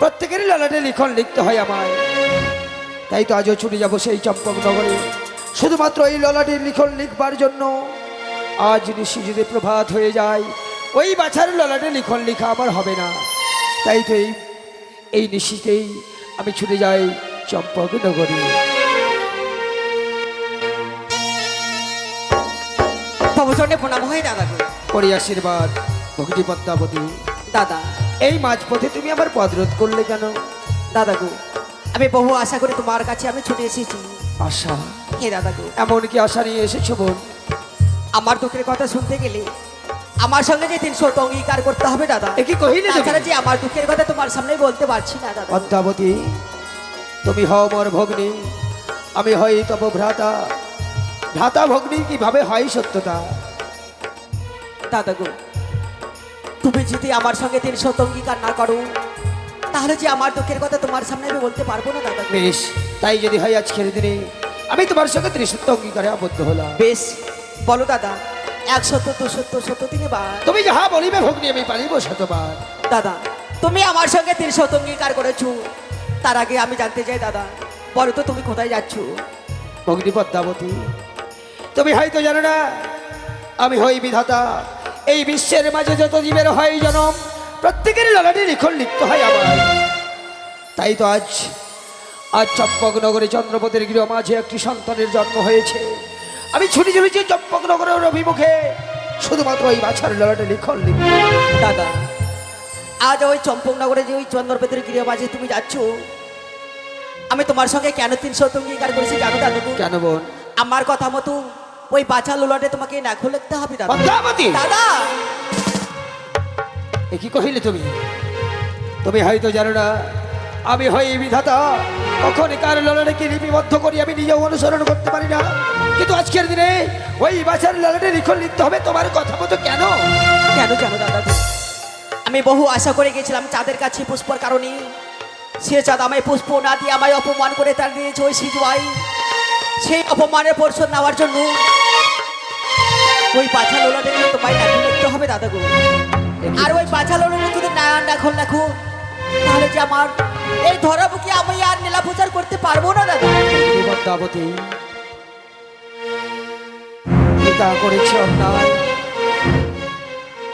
প্রত্যেকেরই ললাটে লিখন লিখতে হয় আমায়। তাই তো আজও ছুটে যাব সেই চম্পকনগরে শুধুমাত্র এই ললাটির লিখন লিখবার জন্য। আজ নিশি যদি প্রভাত হয়ে যায় ওই বাছার ললাটে লিখন লিখা আমার হবে না। তাই তো এই এই নিশিতেই আমি ছুটে যাই চম্পকনগরে প্রণাম হয় দাদা করি আশীর্বাদ ভক্তি পদ্মাবতী দাদা। এই মাঝপথে তুমি আমার পদরোধ করলে কেন? দাদা গো আমি বহু আশা করে তোমার কাছে আমি ছুটে এসেছি। আশা? হে দাদা গো এমন কি আশা নিয়ে এসেছ বোন? আমার দুঃখের কথা শুনতে গেলে আমার সঙ্গে যে তিনশো অঙ্গীকার করতে হবে দাদা এ কি কহিলে তুমি? তাছাড়া যে আমার দুঃখের কথা তোমার সামনে বলতে পারছি না দাদা। পদ্মাবতী তুমি হও মোর ভগ্নী আমি হই তব ভ্রাতা। ভ্রাতা ভগ্নী কীভাবে হয় সত্যতা? দাদা গো তুমি যদি আমার সঙ্গে তিনশো অঙ্গীকার না করো তাহলে যে আমার দুঃখের কথা তোমার সামনে আমি বলতে পারব না দাদা। বেশ তাই যদি হয় আজকের দিনে আমি তোমার সঙ্গে ত্রিসত্য অঙ্গীকারে আবদ্ধ হলাম। বেশ বলো দাদা এক সত্য দু সত্য সত্য তিনে বার তুমি যাহা বলিবে ভগ্নী আমি পারিব শতবার। দাদা তুমি আমার সঙ্গে তিনশো অঙ্গীকার করেছ? তার আগে আমি জানতে চাই দাদা বলো তো তুমি কোথায় যাচ্ছ? ভগ্নী পদ্মাবতী তুমি হয়তো জানো না আমি হই বিধাতা এই বিশ্বের মাঝে যত জীবের হয় জনম প্রত্যেকের ললাটে লিখন লিখতে হয় আমার। তাই তো আজ আজ চম্পকনগরে চন্দ্রপতির গৃহ মাঝে একটি সন্তানের জন্ম হয়েছে। আমি ছুটি চলেছি চম্পকনগরের অভিমুখে শুধুমাত্র ওই বাছার ললাটে লিখন লিখ দাদা আজ ওই চম্পকনগরে যে ওই চন্দ্রপতির গৃহ মাঝে তুমি যাচ্ছ আমি তোমার সঙ্গে কেন তিনশো অঙ্গীকার করেছি জানো দাদু কেন বোন? আমার কথা মতো ওই বাছা লোলাটে তোমাকে নাখো লিখতে হবে দাদা। পদ্মাবতী দাদা! এ কি কহিলে তুমি? তুমি হয়তো জানো না আমি হই বিধাতা। কখন কার লড়াইকে লিপিবদ্ধ করি আমি নিজেও অনুসরণ করতে পারি না। কিন্তু আজকের দিনে ওই বাছার লড়াইটা লিখন লিখতে হবে তোমার কথা মতো কেন? কেন জানো দাদা? আমি বহু আশা করে গেছিলাম চাঁদের কাছে পুষ্পর কারণে। সে চাঁদ আমায় পুষ্প না দিয়ে আমায় অপমান করে তার দিয়েছে ওই সিজুয়াই সেই অপমানের পরিশোধ নেওয়ার জন্য ওই পাছা লোলাটে তোমায় নাকি লিখতে হবে দাদা গো আর ওই পাছা লোলাটে যদি না এখন লেখো তাহলে যে আমার এই বুকে আমি আর নীলা প্রচার করতে পারব না দাদা। পদ্মাবতী পিতা করেছে অন্যায়।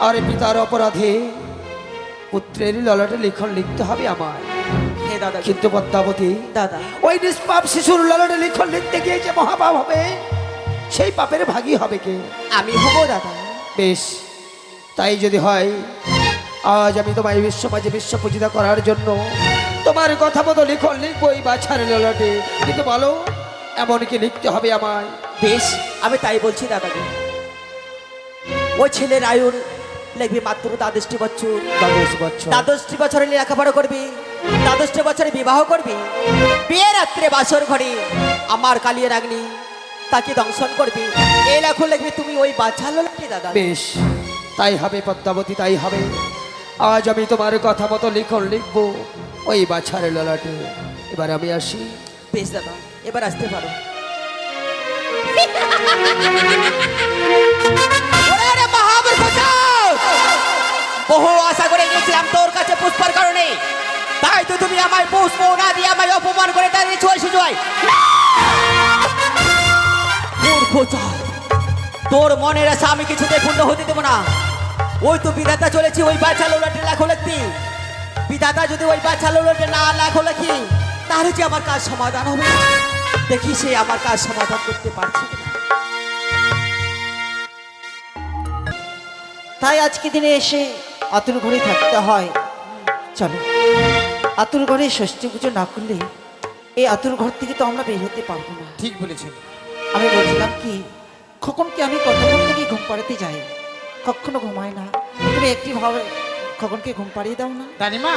আর পিতার অপরাধে পুত্রের ললাটে লিখন লিখতে হবে আমার হে দাদা কিন্তু পদ্মাবতী দাদা। ওই নিষ্পাপ শিশুর লালনে লিখন লিখতে গিয়ে যে মহাপাপ হবে সেই পাপের ভাগী হবে কে? আমি হব দাদা। বেশ তাই যদি হয় আজ আমি তোমায় বিশ্ব মাঝে বিশ্ব পূজিতা করার জন্য তোমার কথা মতো লিখন লিখব এই বাছার ললাটে কিন্তু বলো এমন কি লিখতে হবে আমায়? বেশ আমি তাই বলছি দাদাকে ওই ছেলের আয়ুর লিখবি মাত্র দ্বাদশটি বছর দ্বাদশ বছর দ্বাদশটি বছরে লেখাপড়া করবি দ্বাদশটি বছরে বিবাহ করবি। বিয়ে রাত্রে বাসর ঘরে আমার কালিয়ে রাগনি তাকে দংশন করবি। এই লেখো লিখবি তুমি ওই বাচ্চা লোকটি দাদা? বেশ তাই হবে পদ্মাবতী তাই হবে। আজ আমি তোমার কথা মতো লিখন লিখব ওই বাছার ললাটে। এবার আমি আসি। বেশ দাদা এবার আসতে পারো। মহাবীর! বহু আশা করে গেছিলাম তোর কাছে পুষ্পার কারণে। তাই তো তুমি আমায় পুষ্প না দিয়ে আমায় অপমান করে দাঁড়িয়ে সুজয় তোর মনের আশা আমি কিছুতে পূর্ণ হতে দেবো না। ওই তো বিধাতা চলেছি, ওই বাচ্চা লোলাটে লেখো লিখতি বিধাতা যদি ওই বাচ্চা লোলাটে না লেখো লেখি, তাহলে যে আমার কাজ সমাধান হবে? দেখি সে আমার কাজ সমাধান করতে পারছে তাই আজকে দিনে এসে আতুর ঘরে থাকতে হয়। চলো আতুর ঘরে ষষ্ঠী পুজো না করলে এই আতুর ঘর থেকে তো আমরা বের হতে পারব না। ঠিক বলেছেন। আমি বলছিলাম কি খোকনকে আমি কতক্ষণ থেকে ঘুম পাড়াতে যাই? কখনো ঘুমায় না। তুমি একটি ভাবে খোকনকে ঘুম পাড়িয়ে দাও না। রানিমা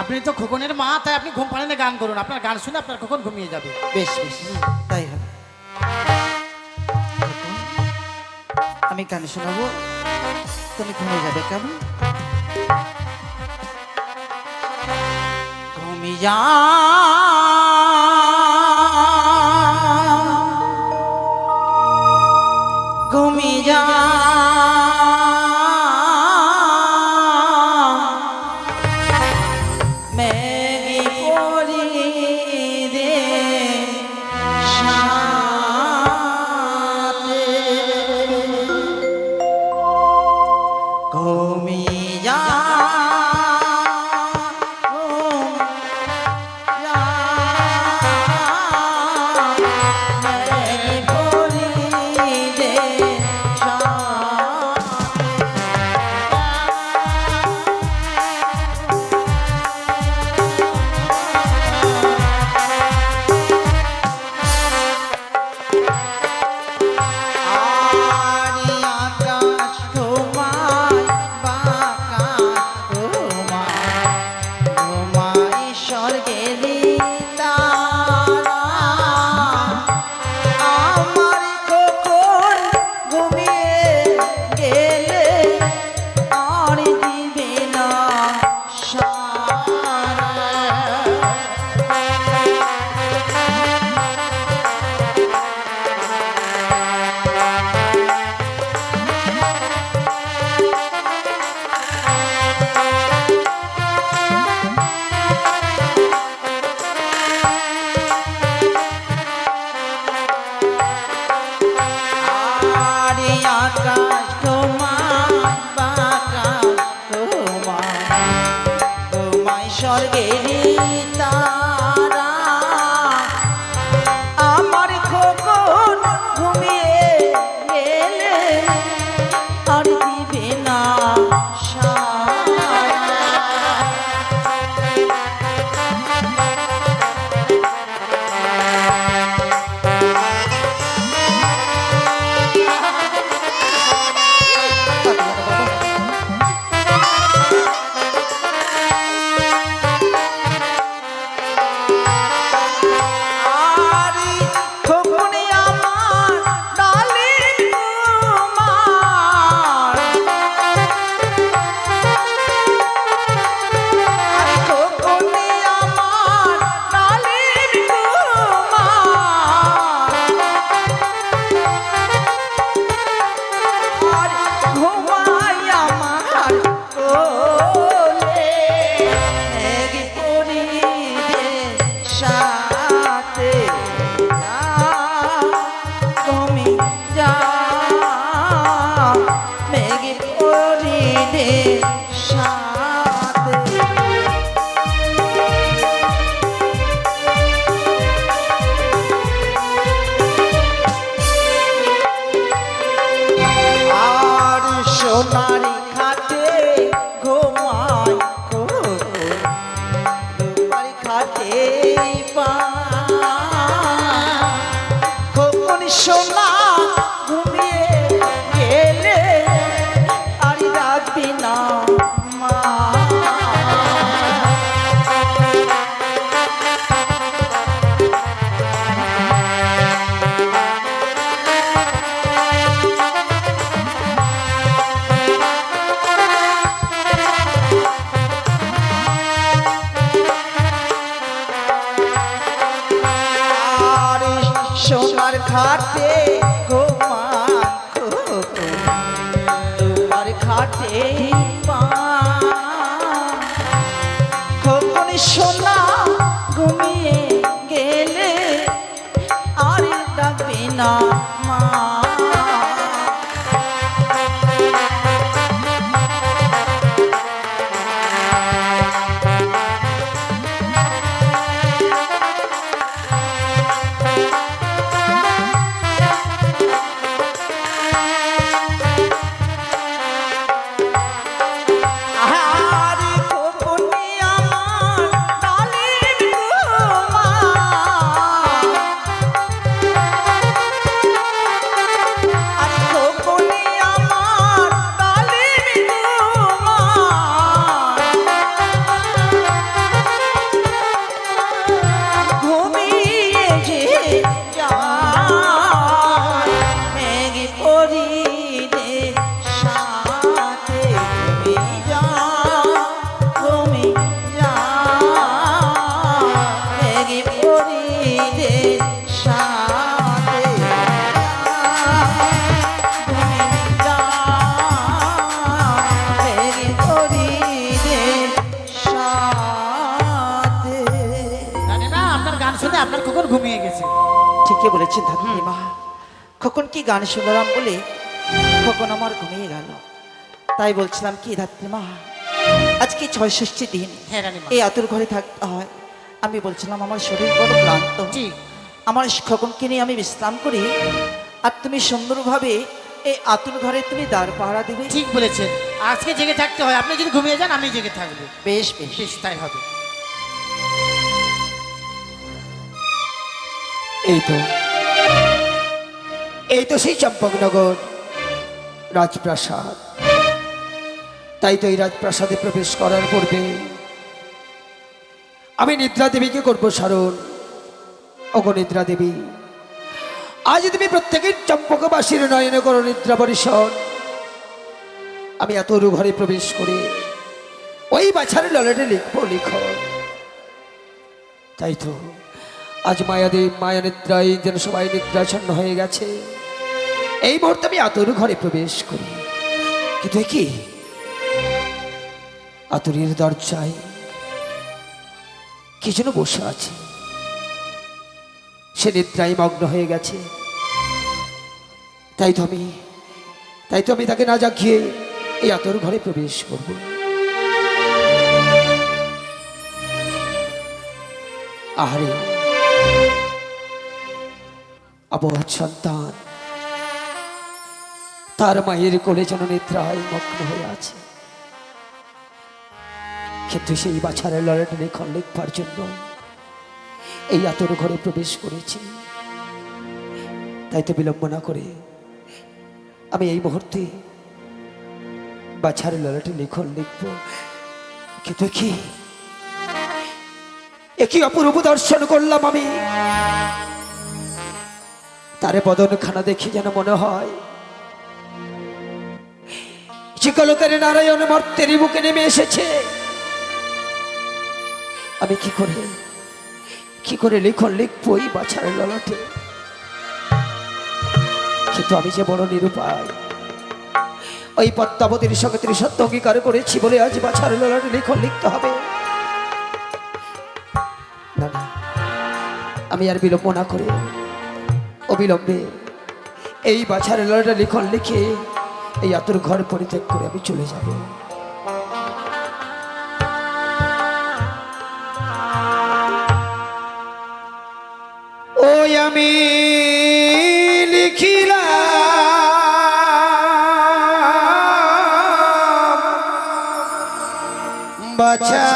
আপনি তো খোকনের মা তাই আপনি ঘুম পাড়ানে গান করুন। আপনার গান শুনে আপনার খোকন ঘুমিয়ে যাবে। বেশ বেশ। তাই হবে। আমি গান শোনাবো। তুমি ঘুমিয়ে যাবে কেমন? ঘুমিয়ে যা ঘুমিয়ে যা আর আপনার খোকন ঘুমিয়ে গেছে। ঠিকই বলেছেন ধাত্রী মা। খোকন কি গান শুনলাম বলে খোকন আমার ঘুমিয়ে গেল। তাই বলছিলাম কি ধাত্রী মা আজকে ছয়ষষ্ঠী দিন। হ্যাঁ এই আতুর ঘরে থাকতে হয়। আমি বলছিলাম আমার শরীর বড় ক্লান্ত। আমার খোকনকে নিয়ে আমি বিশ্রাম করি। আর তুমি সুন্দরভাবে এই আতুর ঘরে তুমি দাঁড় পাহারা দিবে। ঠিক বলেছেন। আজকে জেগে থাকতে হয়। আপনি যদি ঘুমিয়ে যান আমি জেগে থাকব। বেশ বেশ। বেশ তাই হবে। এই তো। এই তো সেই চম্পকনগর, রাজপ্রাসাদ। তাই তো এই রাজপ্রাসাদে প্রবেশ করার পূর্বে আমি নিদ্রা দেবীকে করব স্মরণ। ওগো নিদ্রা দেবী আজ তুমি প্রত্যেকের চম্পকবাসীর নয়নে করো নিদ্রা পরিষদ আমি এত ঘরে প্রবেশ করে ওই বাছার ললাটে লিখব, লিখ। তাই তো আজ মায়াদেব মায়া নিদ্রায় যেন সবাই নিদ্রাচ্ছন্ন হয়ে গেছে। এই মুহূর্তে আমি আতর ঘরে প্রবেশ করি। কিন্তু কি? আতরের দরজায় কি যেন বসে আছে। সে নিদ্রায় মগ্ন হয়ে গেছে। তাই তো আমি তাই তো আমি তাকে না জাগিয়ে এই আতর ঘরে প্রবেশ করব। আহারে অবধ সন্তান। তার মায়ের কোলে যেন নিদ্রায় মগ্ন হয়ে আছে। কিন্তু সেই বাছারের লড়াটা লেখন লিখবার জন্য এই আতর ঘরে প্রবেশ করেছি। তাই তো বিলম্ব না করে আমি এই মুহূর্তে বাছার লড়াটি লিখন লিখব। কিন্তু কি একই অপরূপ দর্শন করলাম আমি। তারে বদনখানা দেখে যেন মনে হয়। চিকলকের নারায়ণ মর্তের বুকে নেমে এসেছে। আমি কি করে কি করে লিখন লিখব এই বাছার ললাটে? কিন্তু আমি যে বড় নিরুপায়, ওই পদ্মাবতীর সঙ্গে তিনি সত্য অঙ্গীকার করেছি বলে আজ বাছার ললাটে লিখন লিখতে হবে। আমি আর বিলম্ব না করে অবিলম্বে। এই বাছার লড়াটা লিখন লিখে এই আতর ঘর পরিত্যাগ করে আমি চলে যাব। ওই আমি লিখিলাম, বাছা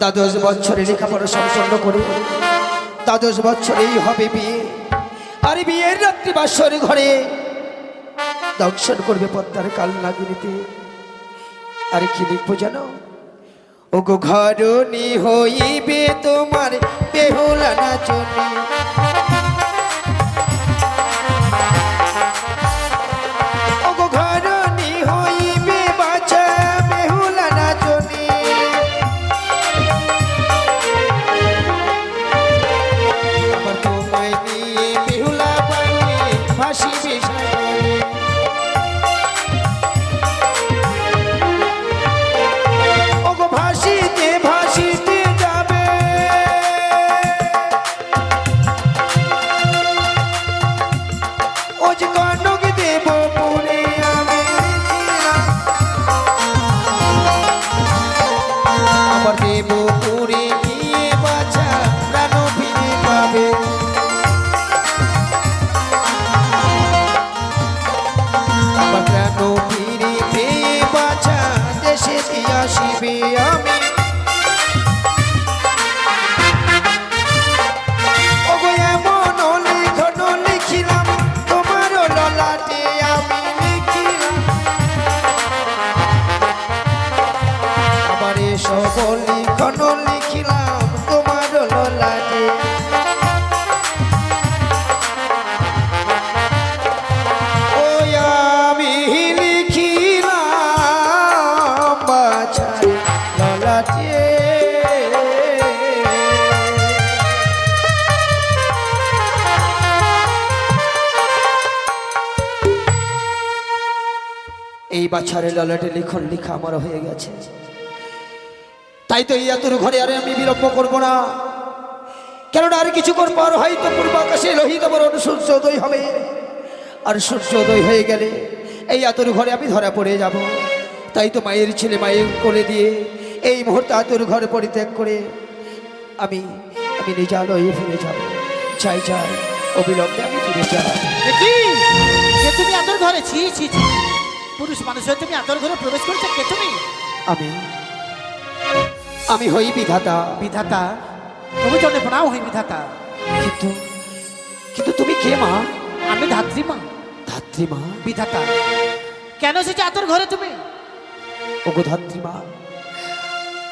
দ্বাদশ বছরে লেখাপড়া সম্পন্ন করে। দ্বাদশ বছরেই হবে বিয়ে। আর বিয়ের রাত্রি বাসর ঘরে দর্শন করবে পদ্মার কাল নাগিনীতে। আর কি লিখব যেন ও গো ঘরণী হইবে তোমার বেহুলা নাচনী বাছারে ললাটে লিখন লিখা আমার হয়ে গেছে। তাই তো এই এতর ঘরে আর আমি বিলম্ব করব না। কেননা আর কিছুক্ষণ পর হয়তো পূর্ব আকাশে লোহিত বরণ সূর্যোদয় হবে। আর সূর্যোদয় হয়ে গেলে এই আতর ঘরে আমি ধরা পড়ে যাব। তাই তো মায়ের ছেলে মায়ের কোলে দিয়ে এই মুহূর্তে আতর ঘরে পরিত্যাগ করে আমি আমি নিজালয়ে ফিরে যাব। চাই চাই অবিলম্বে আমি ফিরে যাই তুমি আদর ঘরে, ছি ছি ছি। পুরুষ মানুষ হয়ে তুমি আদর ঘরে প্রবেশ করেছ কে তুমি? আমি আমি হই বিধাতা। বিধাতা? তুমি জন্য প্রণাম হই বিধাতা। কিন্তু কিন্তু তুমি কে মা? আমি ধাত্রী মা। ধাত্রী মা? বিধাতা। কেন এসেছ আদর ঘরে তুমি? ওগো ধাত্রী মা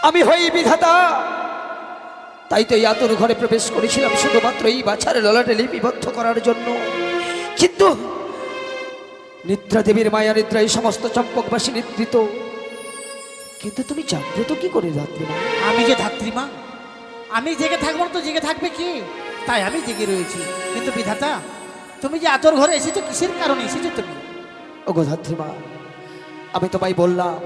আমি হই বিধাতা। তাই তো এই আতর ঘরে প্রবেশ করেছিলাম শুধুমাত্র এই বাছার ললাটে লিপিবদ্ধ করার জন্য। কিন্তু নিদ্রা দেবীর মায়া নিদ্রা এই সমস্ত চম্পকবাসী নিদ্রিত। কিন্তু তুমি জাগ্রত কি করে ধাত্রী মা? আমি যে ধাত্রী মা? আমি জেগে থাকব না তো জেগে থাকবে কি? তাই আমি জেগে রয়েছি। কিন্তু বিধাতা তুমি যে আতর ঘরে এসেছ কিসের কারণে এসেছ তুমি? ও ওগো ধাত্রীমা আমি তোমায় বললাম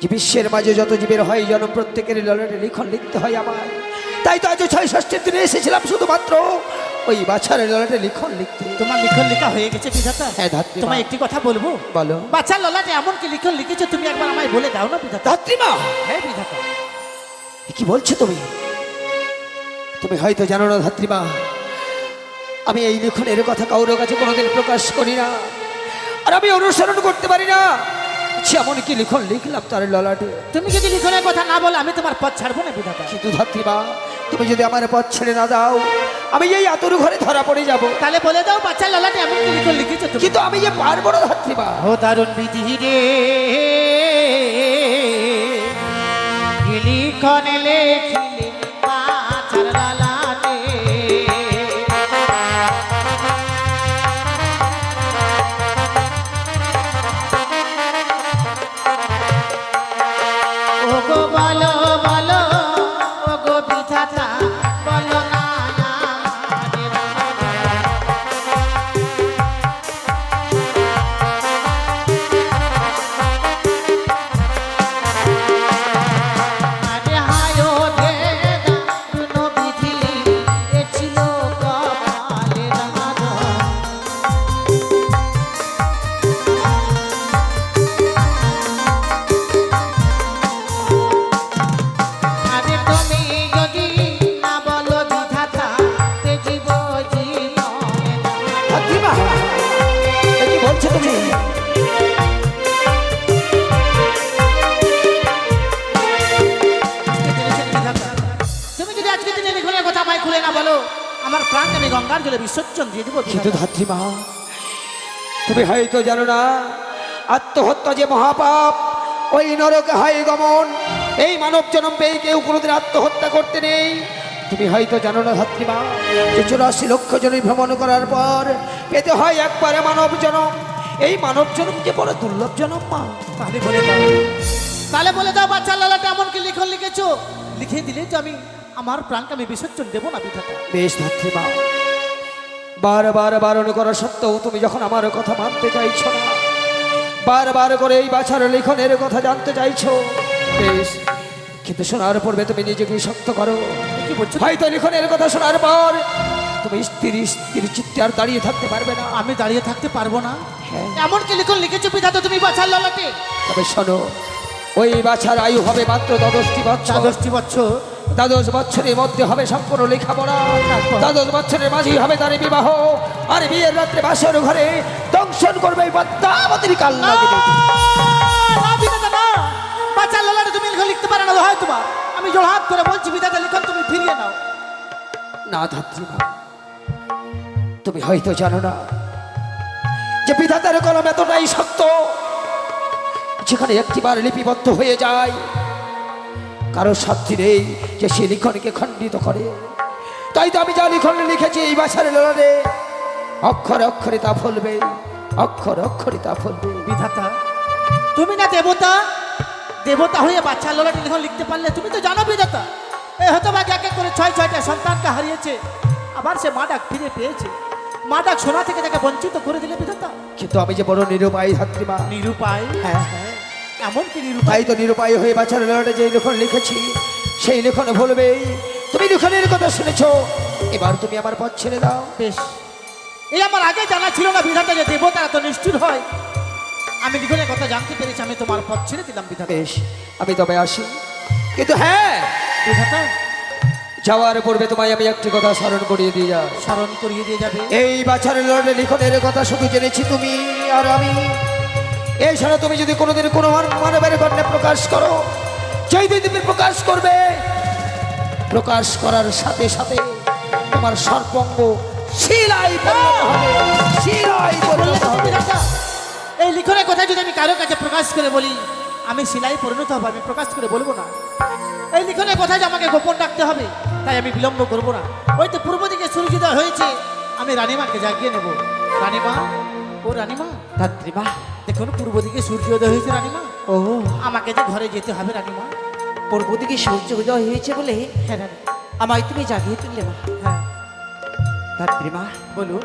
যে বিশ্বের মাঝে যত জীবের হয় যেন প্রত্যেকের ললনে লিখন লিখতে হয় আমার তাই তো আজ ছয় ষষ্ঠীর দিনে এসেছিলাম শুধুমাত্র। ওই বাছার ললনে লিখন লিখতে। তোমার লিখন লেখা হয়ে গেছে বিধাতা। হ্যাঁ, ধাত্রীমা। তোমায় একটি কথা বলব? বলো। বাচ্চা ললাটে এমন কি লিখন লিখেছো তুমি একবার আমায় বলে দাও না বিধাতা। ধাত্রীমা! হ্যাঁ বিধাতা। কি বলছো তুমি? তুমি হয়তো জানো না ধাত্রীমা। আমি এই লিখনের কথা কারোর কাছে কোনোদিন প্রকাশ করি না। আর আমি অনুসরণ করতে পারি না। এমন কি লিখন লিখলাম তার ললাটে? তুমি যদি লিখনের কথা না বলো আমি তোমার পথ ছাড়বো না বিধাতা। কিন্তু ধাত্রীমা তুমি যদি আমার পথ ছেড়ে না দাও আমি এই আতর ঘরে ধরা পড়ে যাব। তাহলে বলে দাও বাচ্চা ললাটে কি লিখন লিখেছো কিন্তু আমি যে পারব না ধাত্রীমা ও দারুণ বিধি রে। লিখন লেখিলে ললাটে। ও গো বলো প্রাণকে আমি গঙ্গার জলে বিসর্জন দিয়ে দেবো কিন্তু বিধাতা। ধাত্রীমা তুমি হয়তো জানো না আত্মহত্যা যে মহাপাপ ওই নরকে হাই গমন এই মানব জন্ম পেয়ে কেউ কোনোদিন আত্মহত্যা করতে নেই। তুমি হয়তো জানো না ধাত্রীমা যে চুরাশি লক্ষ জনে ভ্রমণ করার পর পেতে হয় একবারে মানব জনম। এই মানব জনম যে বড় দুর্লভ জনম মা তাহলে বলে দাও। তাহলে বলে দাও বাচ্চা লালাটা এমন কি লিখন লিখেছো। লিখে দিলে যে আমি আমার প্রাণকে আমি বিসর্জন দেবো না বিধাতা। বেশ ধাত্রীমা বারবার বারণ করা সত্ত্বেও তুমি যখন আমার কথা মানতে চাইছ না বারবার করে এই বাছার লিখনের কথা জানতে চাইছ বেশ। কিন্তু শোনার পূর্বে তুমি নিজেকে শক্ত করো। কি বলছো? হয়তো লিখনের কথা শোনার পর তুমি স্ত্রী স্ত্রীর চিত্তে আর দাঁড়িয়ে থাকতে পারবে না। আমি দাঁড়িয়ে থাকতে পারব না। হ্যাঁ। এমন কি লিখন লিখেছো বিধাতা তুমি বাচ্চার লালাটে? তবে শোনো ওই বাছার আয়ু হবে মাত্র দ্বাদশটি বছর দ্বাদশটি বছর দ্বাদশ বছরের মধ্যে হবে সম্পূর্ণ লেখাপড়া। দ্বাদশ বছরের মাঝেই হবে তার বিবাহ। আর বিয়ের রাত্রে বাসর ঘরে দংশন করবে পদ্মাবতীর লালাটে তুমি লিখতে পারো না হয় তোমার। আমি জোড়হাত করে বলছি বিধাতা লিখন তুমি ফিরিয়ে নাও। না ধাত্রীমা তুমি হয়তো জানো না যে বিধাতার কলম এতটাই শক্ত যেখানে একটিবার লিপিবদ্ধ হয়ে যায়। কারও সাক্ষী নেই যে সে লিখনকে খণ্ডিত করে। তাই তো আমি যা লিখন লিখেছি এই বাছারে লড়ারে অক্ষরে অক্ষরে তা ফলবে অক্ষরে অক্ষরে তা ফলবে। বিধাতা তুমি না দেবতা? দেবতা হয়ে বাচ্চা লোলাটি লিখন লিখতে পারলে তুমি তো জানো বিধাতা। এ হয়তো বা এক এক করে ছয় ছয়টা সন্তানকে হারিয়েছে। আবার সে মা ডাক ফিরে পেয়েছে। মা ডাক সোনা থেকে তাকে বঞ্চিত করে দিলে বিধাতা। কিন্তু আমি যে বড় নিরুপায় ধাত্রীমা। নিরুপায়? হ্যাঁ হ্যাঁ। এমন কি নিরুপায় তো নিরুপায় হয়ে বাছার লড়াটে যে লেখন লিখেছি সেই লেখন বলবে তুমি লিখনের কথা শুনেছ এবার তুমি আমার পথ ছেড়ে দাও। বেশ। এই আমার আগে জানা ছিল না বিধাতা যে দেবতা এত নিষ্ঠুর হয়। আমি লিখনের কথা জানতে পেরেছি আমি তোমার পথ ছেড়ে দিলাম বিধাতা। বেশ আমি তবে আসি। কিন্তু হ্যাঁ! বিধাতা? যাওয়ার পূর্বে তোমায় আমি একটি কথা স্মরণ করিয়ে দিয়ে যাও স্মরণ করিয়ে দিয়ে যাবে? এই বাছার লড়াটে লিখনের কথা শুধু জেনেছি তুমি আর আমি। এছাড়া তুমি যদি কোনোদিন কোনো মান- মানবের কন্যা প্রকাশ করো যেই দিন তুমি প্রকাশ করবে প্রকাশ করার সাথে সাথে তোমার সর্পঙ্গ শিলাই শিলাই এই লিখনের কথা যদি আমি কারও কাছে প্রকাশ করে বলি আমি সিলাই পরিণত হব আমি প্রকাশ করে বলব না। এই লিখনের কথা যে আমাকে গোপন রাখতে হবে তাই আমি বিলম্ব করব না। ওই তো পূর্ব দিকে সূর্যোদয় হয়েছে আমি রানীমাকে জাগিয়ে নেব। রানীমা ও রানীমা ধাত্রীমা দেখুন পূর্ব দিকে সূর্যোদয় হয়েছে রানীমা। ও। আমাকে যে ঘরে যেতে হবে রানীমা পূর্ব দিকে সূর্য উদয় হয়েছে বলে হ্যাঁ রানী। আমায় তুমি জাগিয়ে তুললে মা। হ্যাঁ। ধাত্রীমা বলুন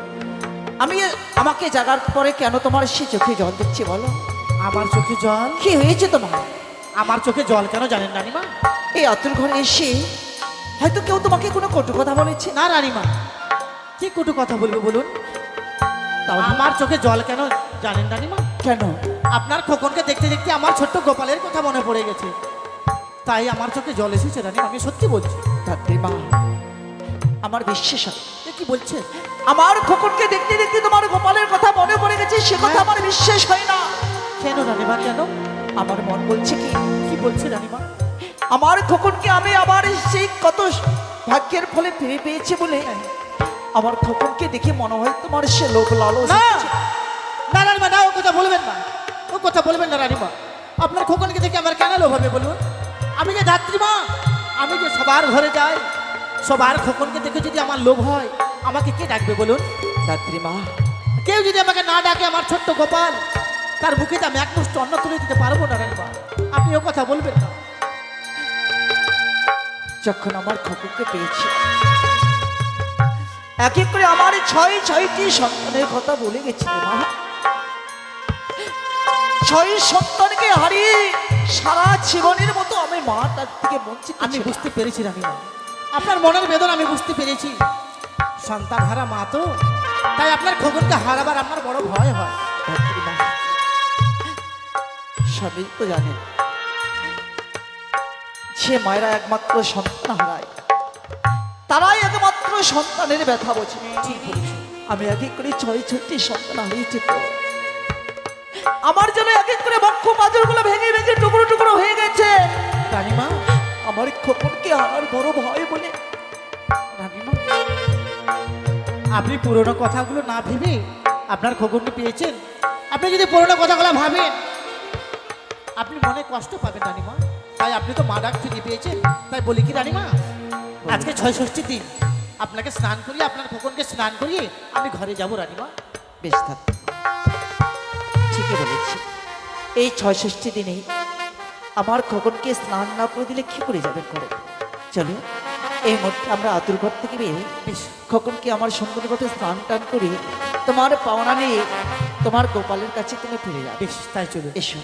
আমি আমাকে জাগার পরে কেন তোমার সে চোখে জল দিচ্ছে বলো? আমার চোখে জল? কি হয়েছে তোমার? আমার চোখে জল কেন জানেন রানীমা? এই অতুল ঘরে এসে হয়তো কেউ তোমাকে কোনো কটু কথা বলেছে। না রানীমা। কি কটু কথা বলব বলুন? আমার চোখে জল কেন? জানেন রানীমা? কেন? আপনার খোকনকে দেখতে দেখতে আমার ছোট্ট গোপালের কথা মনে পড়ে গেছে। তাই আমার চোখে জল এসেছে রানী আমি সত্যি বলছি। ধাত্রীমা আমার বিশ্বাস কি বলছে? আমার খোকনকে দেখতে দেখতে তোমার গোপালের কথা মনে পড়ে গেছে সে কথা আমার বিশ্বাস হয় না। কেন রানীমা কেন? আমার মন বলছে কি? কি বলছে রানীমা? আমার খোকনকে আমি আবার সেই কত ভাগ্যের ফলে ফিরে পেয়েছি বলে আমার খোকনকে দেখে মনে হয় তোমার সে লোক লালস না। না রানীমা না ও কথা বলবেন না। ও কথা বলবেন না রানীমা। আপনার খোকনকে দেখে আমার কেন লোভ হবে বলুন? আমি যে ধাত্রীমা আমি যে সবার ঘরে যাই সবার খোকনকে দেখে যদি আমার লোভ হয় আমাকে কে ডাকবে বলুন? ধাত্রীমা কেউ যদি আমাকে না ডাকে আমার ছোট্ট গোপাল তার মুখে আমি এক মুষ্ট অন্ন তুলে দিতে পারব না রানীমা। আপনি ও কথা বলবেন না। যখন আমার খোকনকে পেয়েছি এক এক করে আমার ছয় ছয়টি সন্তানের কথা বলে গেছি। মা ছয় সন্তানকে হারিয়ে সারা জীবনের মতো আমি মা তার থেকে বঞ্চিত আমি বুঝতে পেরেছি রানীমা। আপনার মনের বেদনা আমি বুঝতে পেরেছি। সন্তান হারা মা তো তাই আপনার খোকনকে হারাবার আপনার বড় ভয় হয়। স্বামী তো জানেন সে মায়েরা একমাত্র সন্তান হারায় তারাই একমাত্র সন্তানের ব্যথা বোঝে। আমি এক এক করে ছয় ছয়টি সন্তান হারিয়েছি তো। আমার যেন এক এক করে বক্ষ মাদুরগুলো ভেঙে ভেঙে টুকরো টুকরো হয়ে গেছে। রানীমা আমার খোপনকে আমার বড় ভয় বলে। রানীমা আপনি পুরনো কথাগুলো না ভেবে আপনার খোকনকে পেয়েছেন? আপনি যদি পুরনো কথাগুলো ভাবেন আপনি মনে কষ্ট পাবেন রানিমা। তাই আপনি তো মা ডাক ফিরিয়ে পেয়েছেন। তাই বলি কি রানিমা আজকে ছয় ষষ্ঠীর দিন। আপনাকে স্নান করিয়ে আপনার খোকনকে স্নান করিয়ে আমি ঘরে যাব রানিমা। বেশ থাক। ঠিকই বলেছি। এই ছয় ষষ্ঠী দিনেই আমার খোকনকে স্নান না করে দিলে কি করে যাবেন করে চলো এই মুহূর্তে আমরা আতুর ঘর থেকে বেরিয়ে বেশ। খোকনকে আমার সুন্দরভাবে স্নান টান করে তোমার পাওনা নিয়ে তোমার গোপালের কাছে তুমি ফিরে যাবে। বেশ তাই চলুন এসো।